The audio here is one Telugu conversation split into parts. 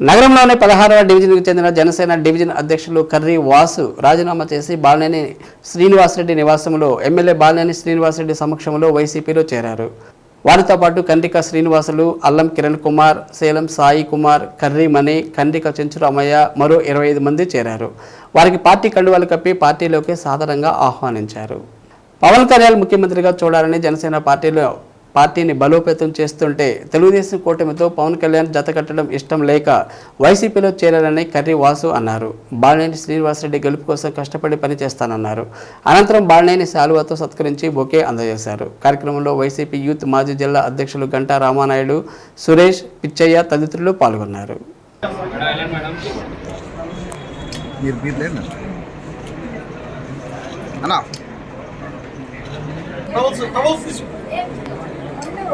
నగరంలోని పదహారవ డివిజన్కు చెందిన జనసేన డివిజన్ అధ్యక్షులు కర్రీ వాసు రాజీనామా చేసి బాలినేని శ్రీనివాసరెడ్డి నివాసంలో ఎమ్మెల్యే బాలినేని శ్రీనివాసరెడ్డి సమక్షంలో వైసీపీలో చేరారు. వారితో పాటు కండిక శ్రీనివాసులు అల్లం కిరణ్ కుమార్ సేలం సాయి కుమార్ కర్రీ మణి కండ్రిక చెంచురామయ్య మరో ఇరవై ఐదు మంది చేరారు. వారికి పార్టీ కండువాలు కప్పి పార్టీలోకి సాధారణంగా ఆహ్వానించారు. పవన్ కళ్యాణ్ ముఖ్యమంత్రిగా చూడాలని జనసేన పార్టీలో పార్టీని బలోపేతం చేస్తుంటే తెలుగుదేశం కూటమితో పవన్ కళ్యాణ్ జత కట్టడం ఇష్టం లేక వైసీపీలో చేరాలని కర్రీ వాసు అన్నారు. బాలినేని శ్రీనివాసరెడ్డి గెలుపు కోసం కష్టపడి పనిచేస్తానన్నారు. అనంతరం బాలినేని శాలువాతో సత్కరించి బొకే అందజేశారు. కార్యక్రమంలో వైసీపీ యూత్ మాజీ జిల్లా అధ్యక్షులు గంటా రామానాయుడు సురేష్ పిచ్చయ్య తదితరులు పాల్గొన్నారు. మీరు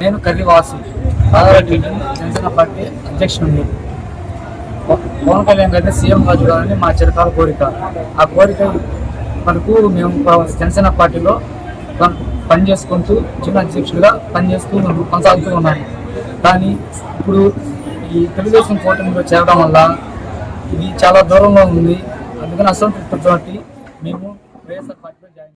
నేను కర్రివాసు కాదారెడ్డి జనసేన పార్టీ అధ్యక్షుడిని పవన్ కళ్యాణ్ గారిని సీఎంగా చూడాలని మా చిరకాల కోరిక. ఆ కోరిక మనకు మేము జనసేన పార్టీలో పన్- పనిచేసుకుంటూ చిన్న అధ్యక్షుడిగా పనిచేస్తూ కొనసాగుతూ ఉన్నాను కానీ ఇప్పుడు ఈ తెలుగుదేశం కూటమిలో చేరడం వల్ల ఇది చాలా దూరంలో ఉంది. అందుకని అసంతృప్తితోటి మేము వైఎస్ఆర్